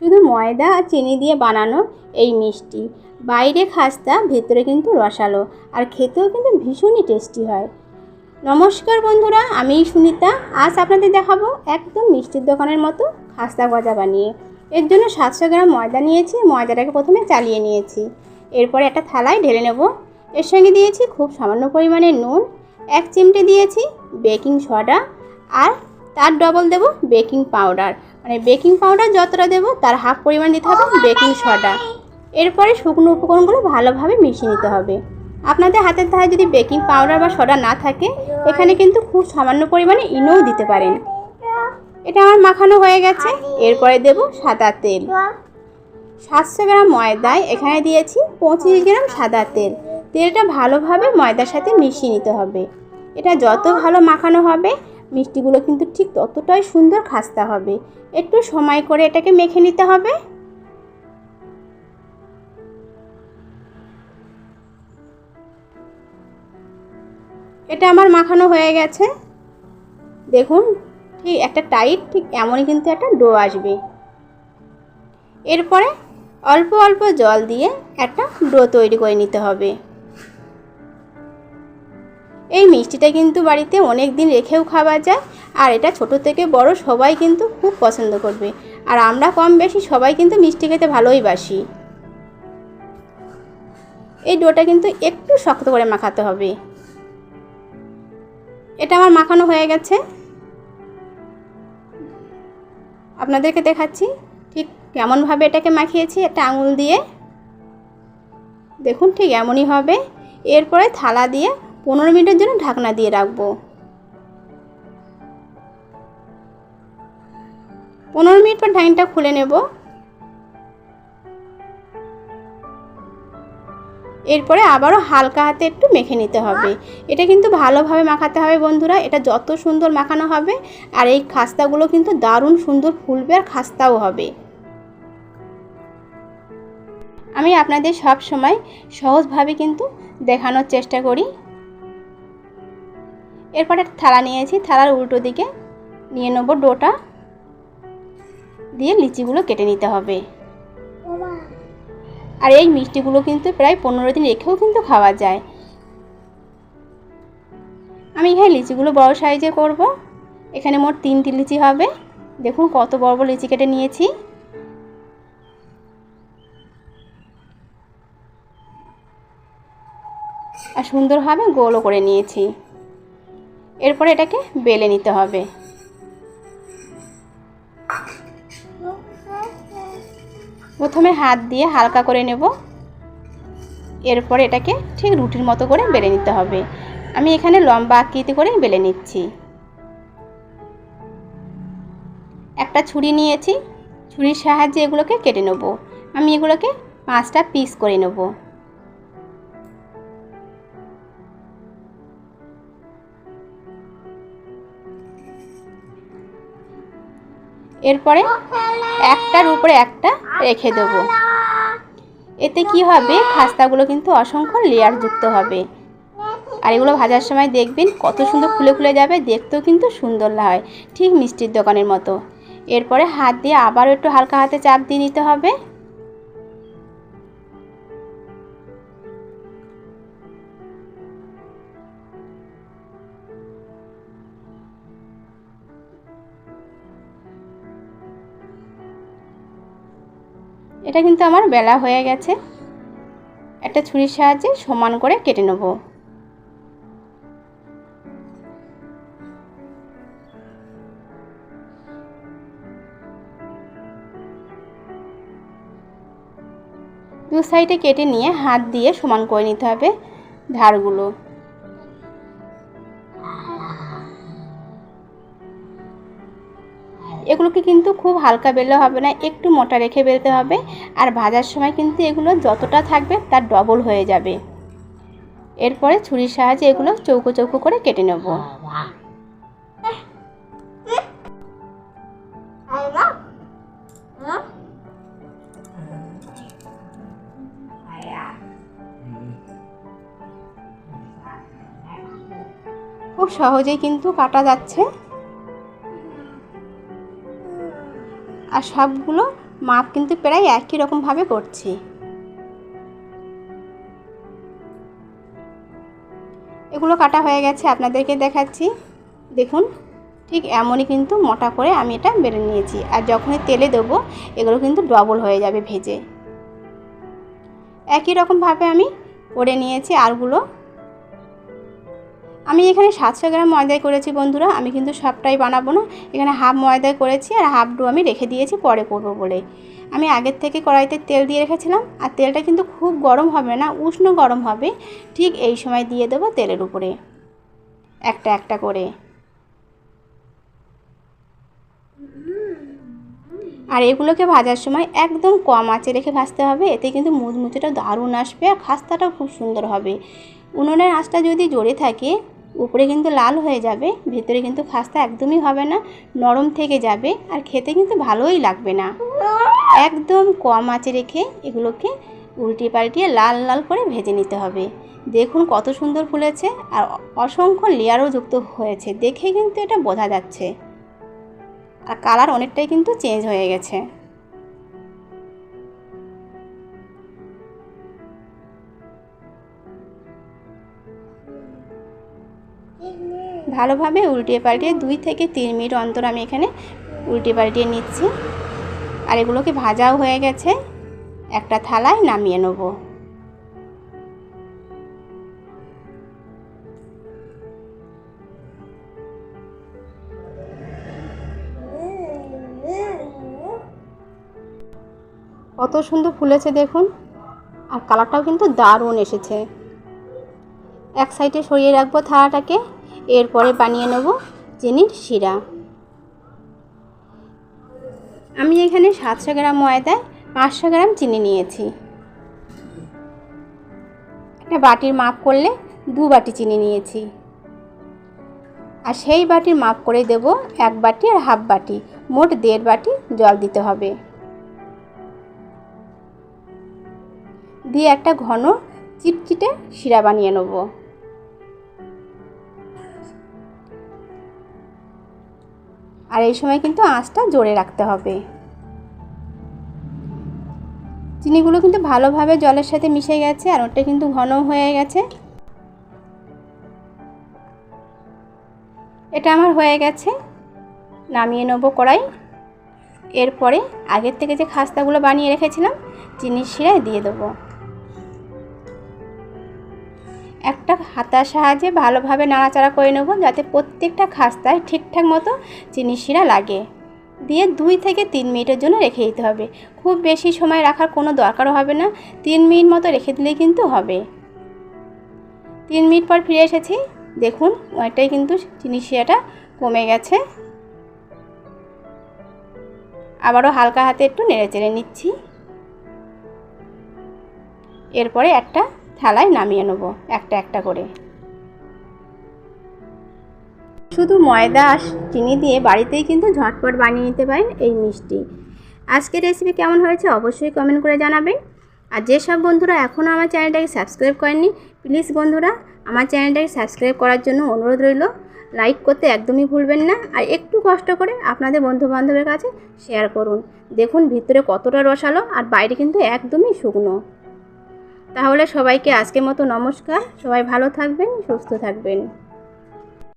শুধু ময়দা আর চিনি দিয়ে বানানো এই মিষ্টি। বাইরে খাস্তা, ভেতরে কিন্তু রসালো। আর খেতেও কিন্তু ভীষণই টেস্টি হয়। নমস্কার বন্ধুরা, আমি সুনিতা। আজ আপনাদের দেখাবো একদম মিষ্টির দোকানের মতো খাস্তা গজা বানিয়ে। এর জন্য সাতশো গ্রাম ময়দা নিয়েছি। ময়দাটাকে প্রথমে চালিয়ে নিয়েছি। এরপরে একটা থালায় ঢেলে নেব। এর সঙ্গে দিয়েছি খুব সামান্য পরিমাণে নুন। এক চিমটে দিয়েছি বেকিং সোডা। আর তার ডবল দেব বেকিং পাউডার। মানে বেকিং পাউডার যতটা দেবো তার হাফ পরিমাণ দিতে হবে বেকিং সোডা এরপরে শুকনো উপকরণগুলো ভালোভাবে মিশিয়ে নিতে হবে। আপনাদের হাতের ধারে যদি বেকিং পাউডার বা সোডা না থাকে এখানে কিন্তু খুব সামান্য পরিমাণে ইনোও দিতে পারেন। এটা আমার মাখানো হয়ে গেছে। এরপরে দেব সাদা তেল। সাতশো গ্রাম ময়দায় এখানে দিয়েছি পঁচিশ গ্রাম সাদা তেল। তেলটা ভালোভাবে ময়দার সাথে মিশিয়ে নিতে হবে। এটা যত ভালো মাখানো হবে মিষ্টিগুলো কিন্তু ঠিক ততটাই সুন্দর খাস্তা হবে। একটু সময় করে এটাকে মেখে নিতে হবে। এটা আমার মাখানো হয়ে গেছে। দেখুন, ঠিক একটা টাইট, ঠিক এমনই কিন্তু একটা ডো আসবে। এরপরে অল্প অল্প জল দিয়ে একটা ডো তৈরি করে নিতে হবে। এই মিষ্টিটা কিন্তু বাড়িতে অনেক দিন রেখেও খাওয়া যায়, আর এটা ছোট থেকে বড় সবাই কিন্তু খুব পছন্দ করবে। আর আমরা কম বেশি সবাই কিন্তু মিষ্টি খেতে ভালোই বাসি। এই ডোটা কিন্তু একটু শক্ত করে মাখাতে হবে। এটা আমার মাখানো হয়ে গেছে। আপনাদেরকে দেখাচ্ছি ঠিক কেমনভাবে এটাকে মাখিয়েছি একটা আঙুল দিয়ে। দেখুন ঠিক এমনই হবে। এরপরে থালা দিয়ে পনেরো মিনিটের জন্য ঢাকনা দিয়ে রাখব। পনেরো মিনিট পর ঢাকনিটা খুলে নেব। এরপরে আবারও হালকা হাতে একটু মেখে নিতে হবে। এটা কিন্তু ভালোভাবে মাখাতে হবে বন্ধুরা। এটা যত সুন্দর মাখানো হবে, আর এই খাস্তাগুলো কিন্তু দারুণ সুন্দর ফুলবে আর খাস্তাও হবে। আমি আপনাদের সব সময় সহজভাবে কিন্তু দেখানোর চেষ্টা করি। এরপর একটা থালা নিয়েছি থালার উল্টো দিকে নিয়ে নেব ডোটা। দিয়ে লিচিগুলো কেটে নিতে হবে। আর এই মিষ্টিগুলো কিন্তু প্রায় পনেরো দিন রেখেও কিন্তু খাওয়া যায়। আমি এখানে লিচিগুলো বড় সাইজে করব। এখানে মোট তিনটি লিচি হবে। দেখুন কত বড় বড় লিচি কেটে নিয়েছি। আর সুন্দরভাবে গোলও করে নিয়েছি। এরপরে এটাকে বেলে নিতে হবে। প্রথমে হাত দিয়ে হালকা করে নেব। এরপরে এটাকে ঠিক রুটির মতো করে বেলে নিতে হবে। আমি এখানে লম্বা আকৃতি করে বেলে নিচ্ছি। একটা ছুরি নিয়েছি। ছুরির সাহায্যে এগুলোকে কেটে নেব। আমি এগুলোকে পাঁচটা পিস করে নেব। এরপরে একটার উপরে একটা রেখে দেব। এতে কি হবে? খাস্তাগুলো কিন্তু অসংখ্য লেয়ার যুক্ত হবে। আর এগুলো ভাজার সময় দেখবেন কত সুন্দর খুলে খুলে যাবে, দেখতেও কিন্তু সুন্দর হয়, ঠিক মিষ্টির দোকানের মতো। এরপরে হাত দিয়ে আবারও একটু হালকা হাতে চাপ দিয়ে নিতে হবে। এটা কিন্তু আমার বেলা হয়ে গেছে। একটা ছুরির সাহায্যে সমান করে কেটে নেব। দু সাইডে কেটে নিয়ে হাত দিয়ে সমান করে নিতে হবে ধারগুলো। এগুলোকে কিন্তু খুব হালকা বেললে হবে না, একটু মোটা রেখে বেলতে হবে। আর ভাজার সময় কিন্তু এগুলো যতটা থাকবে তার ডবল হয়ে যাবে। এরপরে ছুরির সাহায্যে এগুলো চৌকো চৌকো করে কেটে নেব। খুব সহজেই কিন্তু কাটা যাচ্ছে। আর সবগুলো মাপ কিন্তু প্রায় একই রকমভাবে করছি। এগুলো কাটা হয়ে গেছে, আপনাদেরকে দেখাচ্ছি। দেখুন, ঠিক এমনই কিন্তু মোটা করে আমি এটা বেড়ে নিয়েছি। আর যখনই তেলে দেবো, এগুলো কিন্তু ডবল হয়ে যাবে ভেজে। একই রকমভাবে আমি করে নিয়েছি আরগুলো আমি এখানে সাতশো গ্রাম ময়দায় করেছি বন্ধুরা, আমি কিন্তু সবটাই বানাবো না। এখানে হাফ ময়দায় করেছি আর হাফ ডো আমি রেখে দিয়েছি পরে করব বলে আমি আগের থেকে কড়াইতে তেল দিয়ে রেখেছিলাম, আর তেলটা কিন্তু খুব গরম হবে না, উষ্ণ গরম হবে, ঠিক এই সময় দিয়ে দেবো তেলের উপরে। একটা একটা করে। আর এগুলোকে ভাজার সময় একদম কম আঁচে রেখে ভাজতে হবে, এতে কিন্তু মুচমুচেটা দারুণ আসবে আর খাস্তাটাও খুব সুন্দর হবে। উনুনের আঁচটা যদি জোরে থাকে উপরে কিন্তু লাল হয়ে যাবে, ভেতরে কিন্তু খাস্তা একদমই হবে না, নরম থেকে যাবে আর খেতে কিন্তু ভালোই লাগবে না। একদম কম আঁচে রেখে এগুলোকে উল্টে পাল্টিয়ে লাল লাল করে ভেজে নিতে হবে। দেখুন কত সুন্দর ফুলেছে আর অসংখ্য লেয়ারও যুক্ত হয়েছে, দেখে কিন্তু এটা বোঝা যাচ্ছে। আর কালার অনেকটাই কিন্তু চেঞ্জ হয়ে গেছে। ভালোভাবে উল্টিয়ে পাল্টিয়ে দুই থেকে তিন মিনিট অন্তর আমি এখানে উল্টে পাল্টিয়ে নিচ্ছি। আর এগুলোকে ভাজাও হয়ে গেছে। একটা থালায় নামিয়ে নেব। কত সুন্দর ফুলেছে দেখুন। আর কালারটাও কিন্তু দারুণ এসেছে। এক সাইডে সরিয়ে রাখব থালাটাকে। এরপরে বানিয়ে নেব চিনির শিরা। আমি এখানে সাতশো গ্রাম ময়দায় পাঁচশো গ্রাম চিনি নিয়েছি। একটা বাটির মাপ করলে দু বাটি চিনি নিয়েছি। আর সেই বাটির মাপ করে দেব এক বাটি আর হাফ বাটি, মোট দেড় বাটি জল দিতে হবে। দিয়ে একটা ঘন চিটচিটে শিরা বানিয়ে নেব। আর এই সময় কিন্তু আঁচটা জোরে রাখতে হবে। চিনিগুলো কিন্তু ভালোভাবে জলের সাথে মিশে গেছে আর ওটা কিন্তু ঘন হয়ে গেছে। এটা আমার হয়ে গেছে। নামিয়ে নেব কড়াই। এরপরে আগের থেকে যে খাস্তাগুলো বানিয়ে রেখেছিলাম, চিনির শিরায় দিয়ে দেবো। একটা হাতার সাহায্যে ভালোভাবে নাড়াচাড়া করে নেব যাতে প্রত্যেকটা খাস্তায় ঠিকঠাক মতো চিনি শিরা লাগে। দিয়ে দুই থেকে তিন মিনিটের জন্য রেখে দিতে হবে। খুব বেশি সময় রাখার কোনো দরকারও হবে না। তিন মিনিট মতো রেখে দিলেই কিন্তু হবে। তিন মিনিট পর ফিরে এসেছি। দেখুন ওইটাই কিন্তু চিনি শিরাটা কমে গেছে। আবারও হালকা হাতে একটু নেড়ে চেড়ে নিচ্ছি। এরপরে একটা থালায় নামিয়ে নেব, একটা একটা করে। শুধু ময়দা আর চিনি দিয়ে বাড়িতেই কিন্তু ঝটপট বানিয়ে নিতে পারেন এই মিষ্টি। আজকের রেসিপি কেমন হয়েছে অবশ্যই কমেন্ট করে জানাবেন। আর যেসব বন্ধুরা এখনও আমার চ্যানেলটাকে সাবস্ক্রাইব করেননি প্লিজ বন্ধুরা, আমার চ্যানেলটাকে সাবস্ক্রাইব করার জন্য অনুরোধ রইল। লাইক করতে একদমই ভুলবেন না, আর একটু কষ্ট করে আপনাদের বন্ধু বান্ধবের কাছে শেয়ার করুন। দেখুন ভিতরে কতটা রসালো, আর বাইরে কিন্তু একদমই শুকনো। তাহলে সবাইকে আজকের মতো নমস্কার। সবাই ভালো থাকবেন সুস্থ থাকবেন।